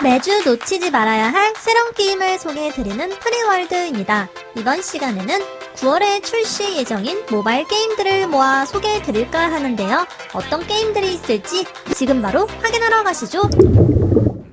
매주 놓치지 말아야 할 새로운 게임을 소개해드리는 프리월드입니다. 이번 시간에는 9월에 출시 예정인 모바일 게임들을 모아 소개해드릴까 하는데요. 어떤 게임들이 있을지 지금 바로 확인하러 가시죠.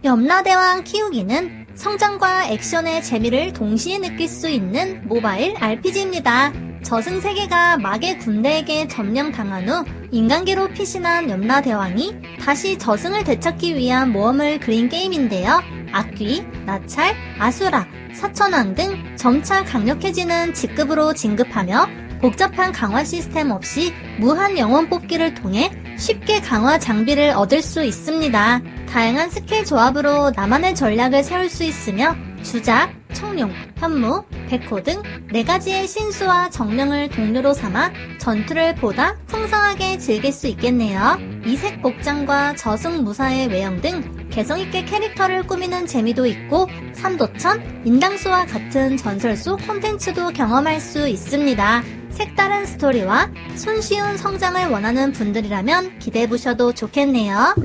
염라대왕 키우기는 성장과 액션의 재미를 동시에 느낄 수 있는 모바일 RPG입니다. 저승 세계가 막의 군대에게 점령당한 후 인간계로 피신한 염라대왕이 다시 저승을 되찾기 위한 모험을 그린 게임인데요. 악귀, 나찰, 아수라, 사천왕 등 점차 강력해지는 직급으로 진급하며 복잡한 강화 시스템 없이 무한 영혼 뽑기를 통해 쉽게 강화 장비를 얻을 수 있습니다. 다양한 스킬 조합으로 나만의 전략을 세울 수 있으며 주작, 청룡, 현무, 백호 등네 가지의 신수와 정령을 동료로 삼아 전투를 보다 풍성하게 즐길 수 있겠네요. 이색 복장과 저승 무사의 외형 등 개성있게 캐릭터를 꾸미는 재미도 있고 삼도천, 인당수와 같은 전설수 콘텐츠도 경험할 수 있습니다. 색다른 스토리와 손쉬운 성장을 원하는 분들이라면 기대해보셔도 좋겠네요.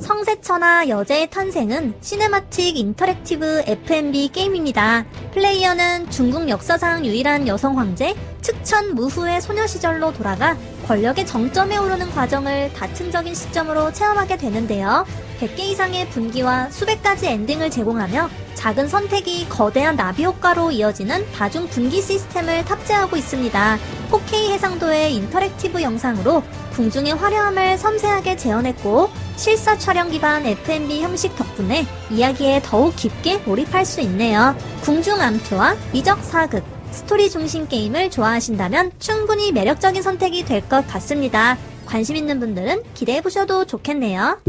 성세천하 여제의 탄생은 시네마틱 인터랙티브 F&B 게임입니다. 플레이어는 중국 역사상 유일한 여성 황제 측천 무후의 소녀 시절로 돌아가 권력의 정점에 오르는 과정을 다층적인 시점으로 체험하게 되는데요. 100개 이상의 분기와 수백 가지 엔딩을 제공하며 작은 선택이 거대한 나비 효과로 이어지는 다중 분기 시스템을 탑재하고 있습니다. 4K 해상도의 인터랙티브 영상으로 궁중의 화려함을 섬세하게 재현했고 실사 촬영 기반 F&B 형식 덕분에 이야기에 더욱 깊게 몰입할 수 있네요. 궁중 암투와 이적 사극, 스토리 중심 게임을 좋아하신다면 충분히 매력적인 선택이 될 것 같습니다. 관심 있는 분들은 기대해 보셔도 좋겠네요.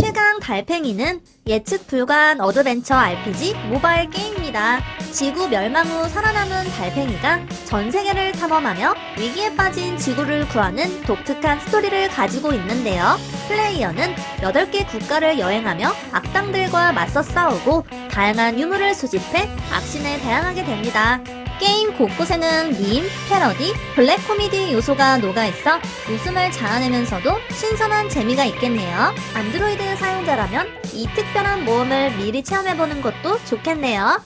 최강 달팽이는 예측 불가한 어드벤처 RPG 모바일 게임입니다. 지구 멸망 후 살아남은 달팽이가 전 세계를 탐험하며 위기에 빠진 지구를 구하는 독특한 스토리를 가지고 있는데요. 플레이어는 8개 국가를 여행하며 악당들과 맞서 싸우고 다양한 유물을 수집해 악신에 대항하게 됩니다. 게임 곳곳에는 밈, 패러디, 블랙 코미디 요소가 녹아있어 웃음을 자아내면서도 신선한 재미가 있겠네요. 안드로이드 사용자라면 이 특별한 모험을 미리 체험해보는 것도 좋겠네요.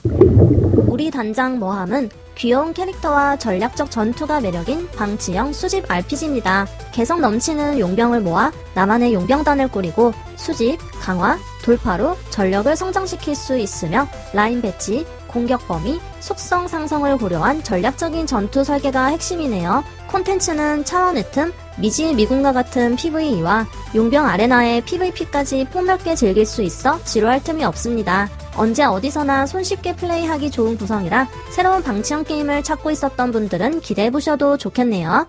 우리 단장 모함은 귀여운 캐릭터와 전략적 전투가 매력인 방치형 수집 RPG입니다. 개성 넘치는 용병을 모아 나만의 용병단을 꾸리고 수집, 강화, 돌파로 전력을 성장시킬 수 있으며 라인 배치, 공격 범위, 속성 상성을 고려한 전략적인 전투 설계가 핵심이네요. 콘텐츠는 차원의 틈, 미지 미군과 같은 PVE와 용병 아레나의 PVP까지 폭넓게 즐길 수 있어 지루할 틈이 없습니다. 언제 어디서나 손쉽게 플레이하기 좋은 구성이라 새로운 방치형 게임을 찾고 있었던 분들은 기대해보셔도 좋겠네요.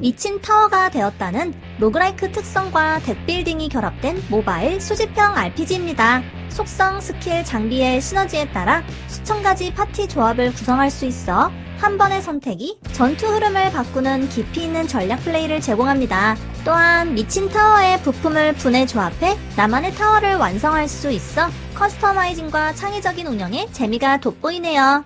미친 타워가 되었다는 로그라이크 특성과 덱빌딩이 결합된 모바일 수집형 RPG입니다. 속성, 스킬, 장비의 시너지에 따라 수천 가지 파티 조합을 구성할 수 있어 한 번의 선택이 전투 흐름을 바꾸는 깊이 있는 전략 플레이를 제공합니다. 또한 미친 타워의 부품을 분해 조합해 나만의 타워를 완성할 수 있어 커스터마이징과 창의적인 운영에 재미가 돋보이네요.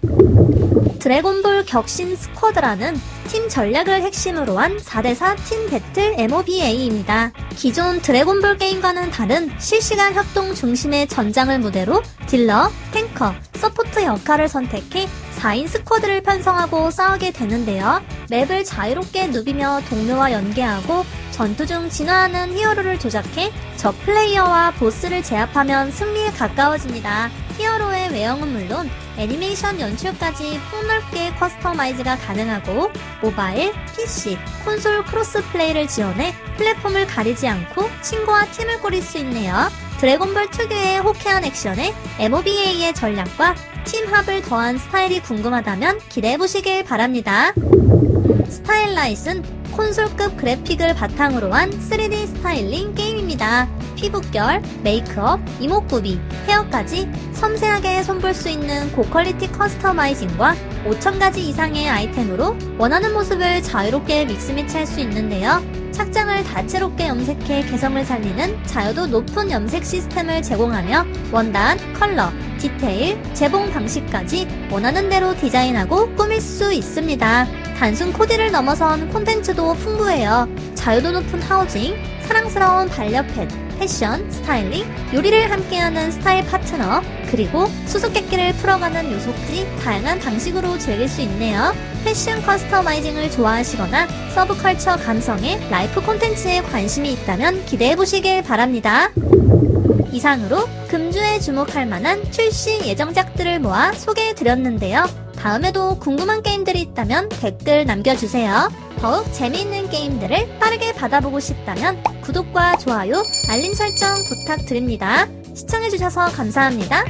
드래곤볼 격신 스쿼드라는 팀 전략을 핵심으로 한 4대4 팀 배틀 MOBA입니다. 기존 드래곤볼 게임과는 다른 실시간 협동 중심의 전장을 무대로 딜러, 탱커, 서포트 역할을 선택해 4인 스쿼드를 편성하고 싸우게 되는데요. 맵을 자유롭게 누비며 동료와 연계하고 전투 중 진화하는 히어로를 조작해 적 플레이어와 보스를 제압하면 승리에 가까워집니다. 히어로의 외형은 물론 애니메이션 연출까지 폭넓게 커스터마이즈가 가능하고 모바일, PC, 콘솔 크로스 플레이를 지원해 플랫폼을 가리지 않고 친구와 팀을 꾸릴 수 있네요. 드래곤볼 특유의 호쾌한 액션에 MOBA의 전략과 팀합을 더한 스타일이 궁금하다면 기대해보시길 바랍니다. 스타일라이트는 콘솔급 그래픽을 바탕으로 한 3D 스타일링 게임입니다. 피부결, 메이크업, 이목구비, 헤어까지 섬세하게 손볼 수 있는 고퀄리티 커스터마이징과 5,000가지 이상의 아이템으로 원하는 모습을 자유롭게 믹스 매치할 수 있는데요. 착장을 다채롭게 염색해 개성을 살리는 자유도 높은 염색 시스템을 제공하며 원단, 컬러, 디테일, 재봉 방식까지 원하는 대로 디자인하고 꾸밀 수 있습니다. 단순 코디를 넘어선 콘텐츠도 풍부해요. 자유도 높은 하우징, 사랑스러운 반려펫, 패션, 스타일링, 요리를 함께하는 스타일 파트너, 그리고 수수께끼를 풀어가는 요속지 다양한 방식으로 즐길 수 있네요. 패션 커스터마이징을 좋아하시거나 서브컬처 감성의 라이프 콘텐츠에 관심이 있다면 기대해보시길 바랍니다. 이상으로 금주에 주목할 만한 출시 예정작들을 모아 소개해드렸는데요. 다음에도 궁금한 게임들이 있다면 댓글 남겨주세요. 더욱 재미있는 게임들을 빠르게 받아보고 싶다면 구독과 좋아요, 알림 설정 부탁드립니다. 시청해주셔서 감사합니다.